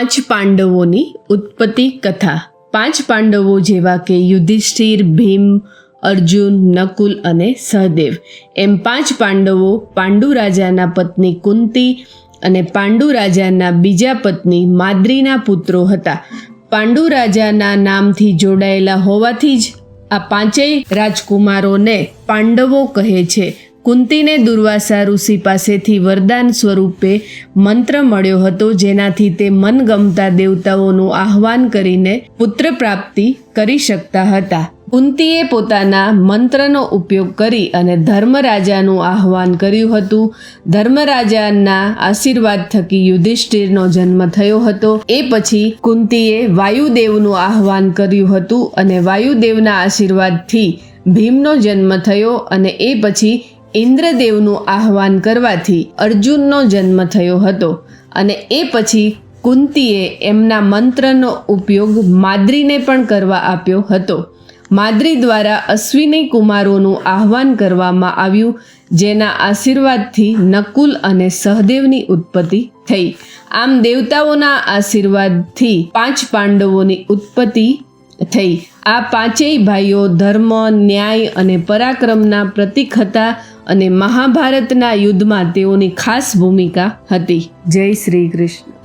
પાંચ પાંડવોની ઉત્પત્તિ કથા. પાંચ પાંડવો જેવા કે યુધિષ્ઠિર, ભીમ, અર્જુન, નકુલ અને સહદેવ. એમ પાંચ પાંડવો પાંડુ રાજાના પત્ની કુંતી અને પાંડુ રાજાના બીજા પત્ની માદ્રીના પુત્રો હતા. પાંડુ રાજાના નામથી જોડાયેલા હોવાથી જ આ પાંચેય રાજકુમારોને પાંડવો કહે છે. કુંતીને દુર્વાસા ઋષિ પાસેથી વરદાન સ્વરૂપે મંત્ર મળ્યો હતો, જેનાથી તે મનગમતા દેવતાઓનું આહવાન કરીને પુત્ર પ્રાપ્તિ કરી શકતા હતા. કુંતીએ પોતાના મંત્રનો ઉપયોગ કરી અને ધર્મરાજાનું આહવાન કર્યું હતું. ધર્મરાજાના આશીર્વાદ થકી યુધિષ્ઠિરનો જન્મ થયો હતો. એ પછી કુંતીએ વાયુદેવનું આહવાન કર્યું હતું અને વાયુદેવના આશીર્વાદથી ભીમનો જન્મ થયો અને એ પછી ઇન્દ્રદેવનું આહવાન કરવાથી અર્જુનનો જન્મ થયો હતો અને એ પછી કુંતીએ એમના મંત્રનો ઉપયોગ માદ્રીને પણ કરવા આપ્યો હતો. માદ્રી દ્વારા અશ્વિની કુમારોનું આહવાન કરવામાં આવ્યું, જેના આશીર્વાદથી નકુલ અને સહદેવની ઉત્પત્તિ થઈ. આમ દેવતાઓના આશીર્વાદથી પાંચ પાંડવોની ઉત્પત્તિ થઈ. આ પાંચેય ભાઈઓ ધર્મ, ન્યાય અને પરાક્રમના પ્રતીક હતા અને મહાભારતના યુદ્ધમાં તેઓની ખાસ ભૂમિકા હતી. જય શ્રી કૃષ્ણ.